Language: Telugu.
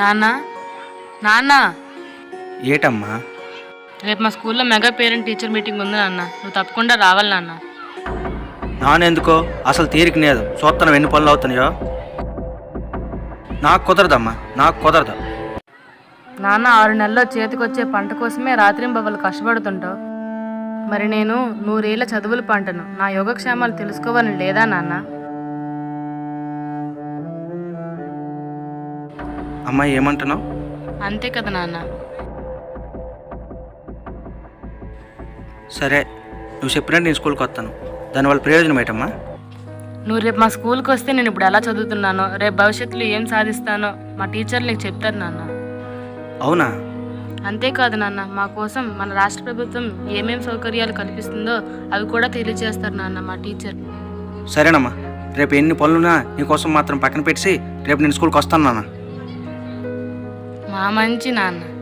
నాన్న? నాన్న? ఏటమ్మా? రేపు మా స్కూల్లో మెగా పేరెంట్ టీచర్ మీటింగ్ ఉంది నాన్న. నువ్వు తప్పకుండా రావాలి నాన్న. నానెందుకో అసలు తీరిక లేదు. చూస్తాను ఎన్ని పనులు అవుతున్నాయో? నాకు కుదరదమ్మా. నాకు కుదరదు. నాన్న ఆరు నెలల్లో చేతికొచ్చే పంట కోసమే రాత్రింబవలు కష్టపడుతుంటావు. మరి నేను నూరేళ్ళ చదువుల పంటను. నా యోగక్షేమాలు తెలుసుకోవాలని లేదా నాన్న? అమ్మాయి ఏమంటున్నావు? అంతే కదా నాన్న. సరే నువ్వు చెప్పినట్టు నేను స్కూల్కి వస్తాను. దానివల్ల ప్రయోజనం ఏంటమ్మా? నువ్వు రేపు మా స్కూల్కి వస్తే నేను ఇప్పుడు ఎలా చదువుతున్నానో రేపు భవిష్యత్తులో ఏం సాధిస్తానో మా టీచర్లు నీకు చెప్తారు నాన్న. అవునా? అంతేకాదు నాన్న మా కోసం మన రాష్ట్ర ప్రభుత్వం ఏమేం సౌకర్యాలు కల్పిస్తుందో అవి కూడా తెలియజేస్తారు నాన్న మా టీచర్. సరేనమ్మా రేపు ఎన్ని పనులున్నా నీకోసం మాత్రం పక్కన పెట్టి రేపు నేను స్కూల్కి వస్తాను నాన్న. మా మంచి నాన్న.